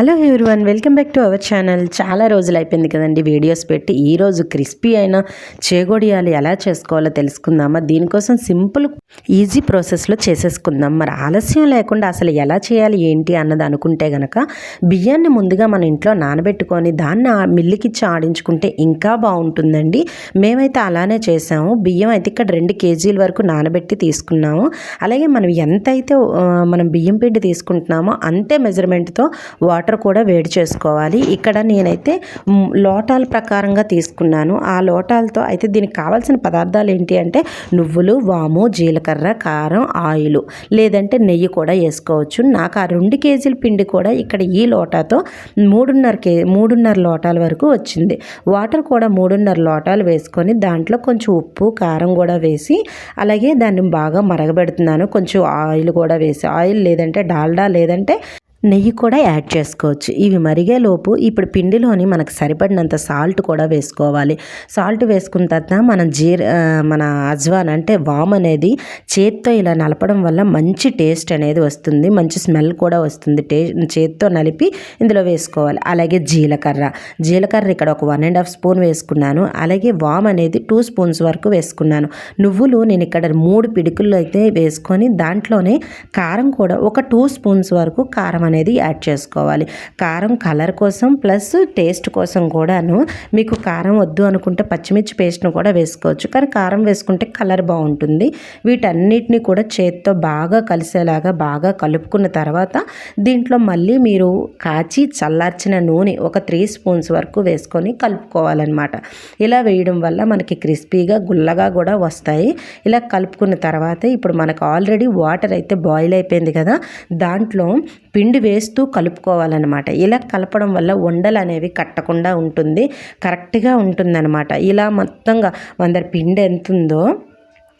Hello everyone welcome back to our channel. చాలా రోజులు అయిపోయింది కదండి వీడియోస్ పెట్టి. ఈరోజు క్రిస్పీ అయిన చేగొడియాలు ఎలా చేసుకోవాలో తెలుసుకుందామా? దీనికోసం సింపుల్ ఈజీ ప్రాసెస్లో చేసేసుకుందాం. మరి ఆలస్యం లేకుండా అసలు ఎలా చేయాలి ఏంటి అన్నది అనుకుంటే గనక బియ్యాన్ని ముందుగా మన ఇంట్లో నానబెట్టుకొని దాన్ని మిల్లికిచ్చి ఆడించుకుంటే ఇంకా బాగుంటుందండి. మేమైతే అలానే చేసాము. బియ్యం అయితే ఇక్కడ రెండు కేజీల వరకు నానబెట్టి తీసుకున్నాము. అలాగే మనం ఎంతైతే మనం బియ్యం పిండి తీసుకుంటున్నామో అంతే మెజర్మెంట్తో వాటర్ కూడా వేడి చేసుకోవాలి. ఇక్కడ నేనైతే లోటాల ప్రకారంగా తీసుకున్నాను. ఆ లోటాలతో అయితే దీనికి కావాల్సిన పదార్థాలు ఏంటి అంటే నువ్వులు వాము జీలకర్ర కారం ఆయిల్. లేదంటే నెయ్యి కూడా వేసుకోవచ్చు. నాకు ఆ రెండు కేజీల పిండి కూడా ఇక్కడ ఈ లోటాతో మూడున్నర కే మూడున్నర లోటాల వరకు వచ్చింది. వాటర్ కూడా మూడున్నర లోటాలు వేసుకొని దాంట్లో కొంచెం ఉప్పు కారం కూడా వేసి అలాగే దాన్ని బాగా మరగబెడుతున్నాను. కొంచెం ఆయిల్ కూడా వేసి ఆయిల్ లేదంటే డాల్డా లేదంటే నెయ్యి కూడా యాడ్ చేసుకోవచ్చు. ఇవి మరిగేలోపు ఇప్పుడు పిండిలోని మనకు సరిపడినంత సాల్ట్ కూడా వేసుకోవాలి. సాల్ట్ వేసుకున్న తర్వాత మనం జీర మన అజ్వాన్ అంటే వామ్ అనేది చేత్తో ఇలా నలపడం వల్ల మంచి టేస్ట్ అనేది వస్తుంది. మంచి స్మెల్ కూడా వస్తుంది. టే చేత్తో నలిపి ఇందులో వేసుకోవాలి. అలాగే జీలకర్ర. జీలకర్ర ఇక్కడ ఒక వన్ అండ్ హాఫ్ స్పూన్ వేసుకున్నాను. అలాగే వామ్ అనేది టూ స్పూన్స్ వరకు వేసుకున్నాను. నువ్వులు నేను ఇక్కడ మూడు పిడుకులు అయితే వేసుకొని దాంట్లోనే కారం కూడా ఒక టూ స్పూన్స్ వరకు కారం అనేది యాడ్ చేసుకోవాలి. కారం కలర్ కోసం ప్లస్ టేస్ట్ కోసం కూడాను మీకు కారం వద్దు అనుకుంటే పచ్చిమిర్చి పేస్ట్ను కూడా వేసుకోవచ్చు. కానీ కారం వేసుకుంటే కలర్ బాగుంటుంది. వీటన్నిటిని కూడా చేత్తో బాగా కలిసేలాగా బాగా కలుపుకున్న తర్వాత దీంట్లో మళ్ళీ మీరు కాచి చల్లార్చిన నూనె ఒక త్రీ స్పూన్స్ వరకు వేసుకొని కలుపుకోవాలన్నమాట. ఇలా వేయడం వల్ల మనకి క్రిస్పీగా గుల్లగా కూడా వస్తాయి. ఇలా కలుపుకున్న తర్వాత ఇప్పుడు మనకు ఆల్రెడీ వాటర్ అయితే బాయిల్ అయిపోయింది కదా దాంట్లో పిండి వేస్తూ కలుపుకోవాలన్నమాట. ఇలా కలపడం వల్ల ఉండలు అనేవి కట్టకుండా ఉంటుంది కరెక్ట్గా ఉంటుందన్నమాట. ఇలా మొత్తంగా అందరి పిండి ఎంత ఉందో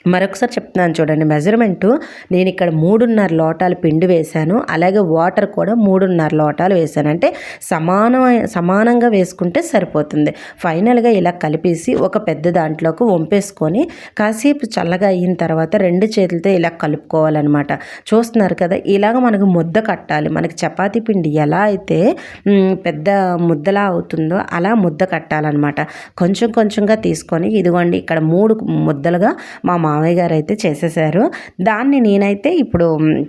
మరొకసారి చెప్తున్నాను చూడండి. మెజర్మెంటు నేను ఇక్కడ మూడున్నర లోటాలు పిండి వేశాను. అలాగే వాటర్ కూడా మూడున్నర లోటాలు వేశాను. అంటే సమానమైన సమానంగా వేసుకుంటే సరిపోతుంది. ఫైనల్గా ఇలా కలిపేసి ఒక పెద్ద దాంట్లోకి వంపేసుకొని కాసేపు చల్లగా అయిన తర్వాత రెండు చేతులతో ఇలా కలుపుకోవాలన్నమాట. చూస్తున్నారు కదా ఇలాగ మనకు ముద్ద కట్టాలి. మనకి చపాతీ పిండి ఎలా అయితే పెద్ద ముద్దలా అవుతుందో అలా ముద్ద కట్టాలన్నమాట. కొంచెం కొంచెంగా తీసుకొని ఇదిగోండి ఇక్కడ మూడు ముద్దలుగా మా మామయ్య గారు అయితే చేసేసారు. దాన్ని నేనైతే ఇప్పుడు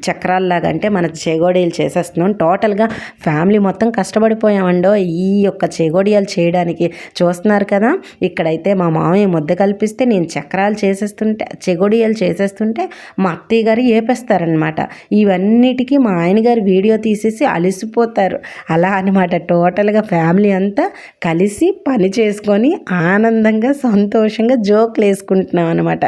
చక్రాల్లాగా అంటే మన చేగోడీలు చేసేస్తున్నాం. టోటల్గా ఫ్యామిలీ మొత్తం కష్టపడిపోయామండో ఈ యొక్క చేగోడియాలు చేయడానికి చూస్తున్నారు కదా. ఇక్కడైతే మా మామయ్య ముద్ద కల్పిస్తే నేను చక్రాలు చేసేస్తుంటే చెగోడియాలు చేసేస్తుంటే మా అత్తయ్య గారు ఏపేస్తారనమాట ఇవన్నిటికీ మా ఆయన గారు వీడియో తీసేసి అలసిపోతారు. అలా అనమాట టోటల్గా ఫ్యామిలీ అంతా కలిసి పని చేసుకొని ఆనందంగా సంతోషంగా జోక్లు వేసుకుంటున్నాం అనమాట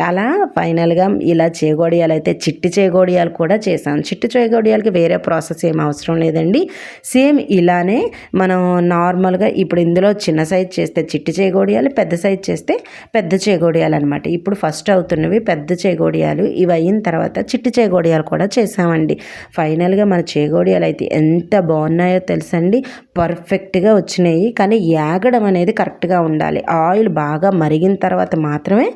అలా ఫైనల్గా ఇలా చేగోడియాలు అయితే చిట్టి చేగోడియాలు కూడా చేశాను. చిట్టి చేగోడియాలకి వేరే ప్రాసెస్ ఏం అవసరం లేదండి. సేమ్ ఇలానే మనం నార్మల్గా ఇప్పుడు ఇందులో చిన్న సైజ్ చేస్తే చిట్టి చేగోడియాలు పెద్ద సైజ్ చేస్తే పెద్ద చేగోడియాలు అనమాట ఇప్పుడు ఫస్ట్ అవుతున్నవి పెద్ద చేగోడియాలు. ఇవి అయిన తర్వాత చిట్టి చేగోడియాలు కూడా చేసామండి ఫైనల్గా మన చేగోడియాలు అయితే ఎంత బాగున్నాయో తెలుసండి. పర్ఫెక్ట్గా వచ్చినాయి. కానీ యాగడం అనేది కరెక్ట్గా ఉండాలి. ఆయిల్ బాగా మరిగిన తర్వాత మాత్రమే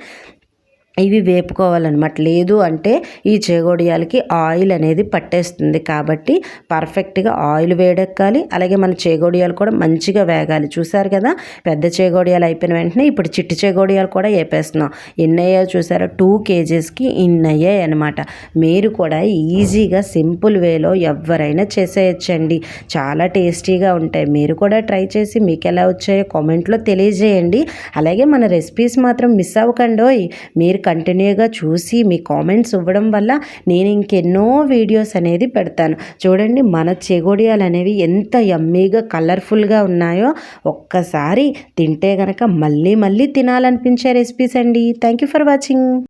ఇవి వేపుకోవాలన్నమాట. లేదు అంటే ఈ చేగోడియాలకి ఆయిల్ అనేది పట్టేస్తుంది కాబట్టి పర్ఫెక్ట్గా ఆయిల్ వేడెక్కాలి. అలాగే మన చేగోడియాలు కూడా మంచిగా వేగాలి. చూసారు కదా? పెద్ద చేగోడియాలు అయిపోయిన వెంటనే ఇప్పుడు చిట్టి చేగోడియాలు కూడా వేపేస్తున్నాం. ఎన్ని అయ్యాయో చూసారా? టూ కేజీస్కి ఇన్ని అయ్యాయి అనమాట మీరు కూడా ఈజీగా సింపుల్ వేలో ఎవరైనా చేసేయచ్చండి. చాలా టేస్టీగా ఉంటాయి. మీరు కూడా ట్రై చేసి మీకు ఎలా వచ్చాయో కామెంట్లో తెలియజేయండి. అలాగే మన రెసిపీస్ మాత్రం మిస్ అవ్వకండి మీరు కంటిన్యూగా చూసి మీ కామెంట్స్ ఇవ్వడం వల్ల నేను ఇంకెన్నో వీడియోస్ అనేది పెడతాను. చూడండి మన చెగోడియాలు అనేవి ఎంత యమ్మీగా కలర్ఫుల్గా ఉన్నాయో ఒక్కసారి తింటే కనుక మళ్ళీ మళ్ళీ తినాలనిపించే రెసిపీస్ అండి. Thank you for watching